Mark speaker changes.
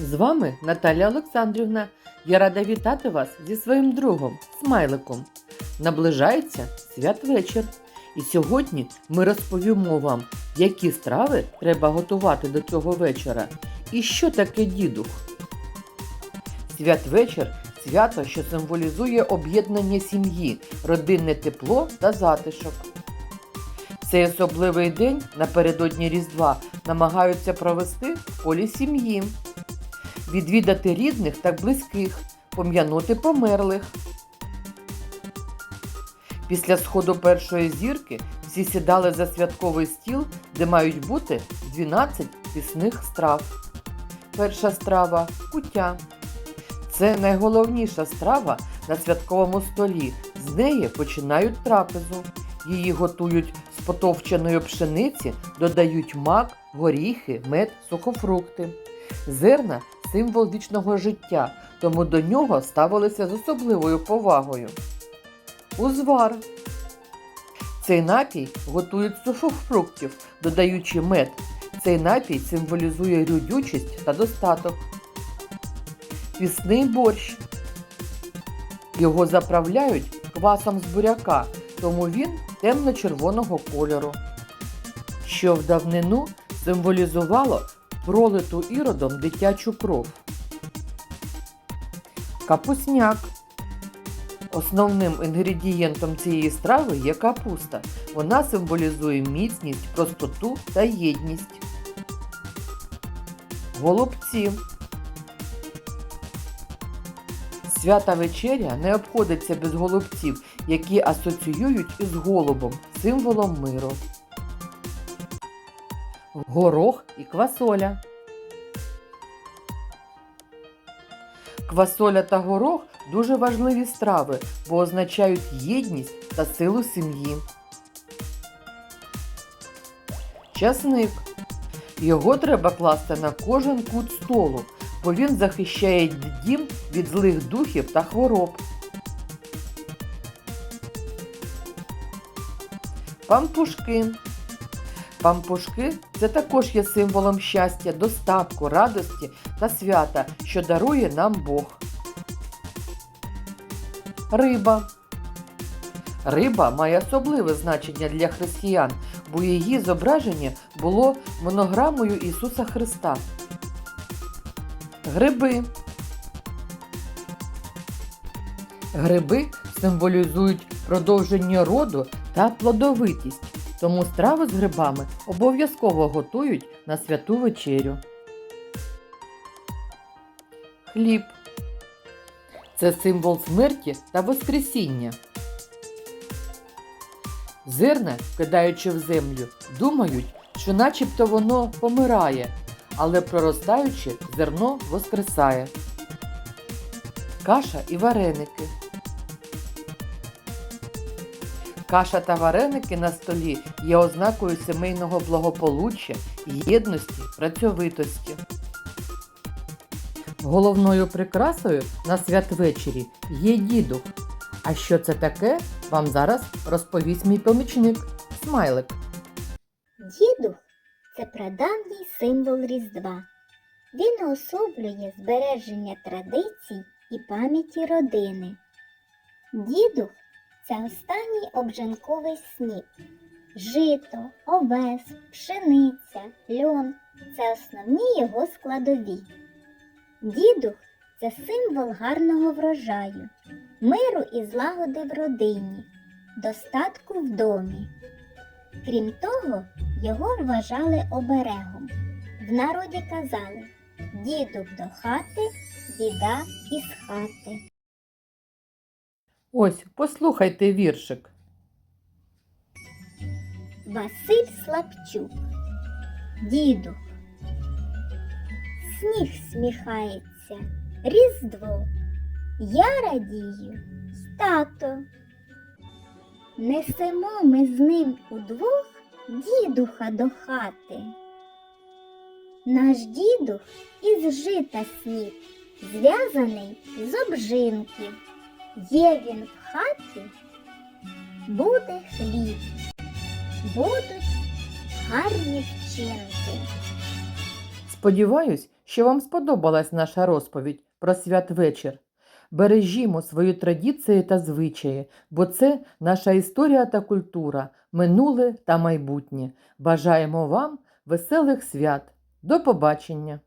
Speaker 1: З вами Наталя Олександрівна. Я рада вітати вас зі своїм другом Смайликом. Наближається святвечір. І сьогодні ми розповімо вам, які страви треба готувати до цього вечора і що таке дідух. Святвечір свято, що символізує об'єднання сім'ї, родинне тепло та затишок. Цей особливий день напередодні Різдва намагаються провести в колі сім'ї, відвідати рідних та близьких, пом'янути померлих. Після сходу першої зірки всі сідали за святковий стіл, де мають бути 12 пісних страв. Перша страва куття. Це найголовніша страва на святковому столі. З неї починають трапезу. Її готують з потовченої пшениці, додають мак, горіхи, мед, сухофрукти. Зерна символ вічного життя, тому до нього ставилися з особливою повагою. Узвар. Цей напій готують з сухофруктів, додаючи мед. Цей напій символізує родючість та достаток. Пісний борщ. Його заправляють квасом з буряка, тому він темно-червоного кольору, що в давнину символізувало пролиту іродом дитячу кров. Капусняк. Основним інгредієнтом цієї страви є капуста. Вона символізує міцність, простоту та єдність. Голубці. Свята вечеря не обходиться без голубців, які асоціюють із голубом, символом миру. Горох і квасоля. Квасоля та горох дуже важливі страви, бо означають єдність та силу сім'ї. Часник. Його треба класти на кожен кут столу, бо він захищає дім від злих духів та хвороб. Пампушки. Пампушки це також є символом щастя, достатку, радості та свята, що дарує нам Бог. Риба. Риба має особливе значення для християн, бо її зображення було монограмою Ісуса Христа. Гриби. Гриби символізують продовження роду та плодовитість, тому страви з грибами обов'язково готують на святу вечерю. Хліб. Це символ смерті та воскресіння. Зерна, кидаючи в землю, думають, що начебто воно помирає, але проростаючи, зерно воскресає. Каша і вареники. Каша та вареники на столі є ознакою сімейного благополуччя, єдності, працьовитості. Головною прикрасою на святвечері є дідух. А що це таке, вам зараз розповість мій помічник Смайлик.
Speaker 2: Дідух це прадавній символ Різдва. Він уособлює збереження традицій і пам'яті родини. Дідух це останній обжанковий сніп. Жито, овес, пшениця, льон це основні його складові. Дідух це символ гарного врожаю, миру і злагоди в родині, достатку в домі. Крім того, його вважали оберегом. В народі казали дідух до хати, біда із хати.
Speaker 1: Ось, послухайте віршик.
Speaker 2: Василь Слабчук. Дідух. Сніг сміхається, Різдво. Я радію, тато. Несемо ми з ним удвох дідуха до хати. Наш дідух із жита сніп, зв'язаний з обжинків. Є він в хаті, буде хліб, будуть гарні вчинки.
Speaker 1: Сподіваюсь, що вам сподобалась наша розповідь про святвечір. Бережімо свої традиції та звичаї, бо це наша історія та культура, минуле та майбутнє. Бажаємо вам веселих свят. До побачення!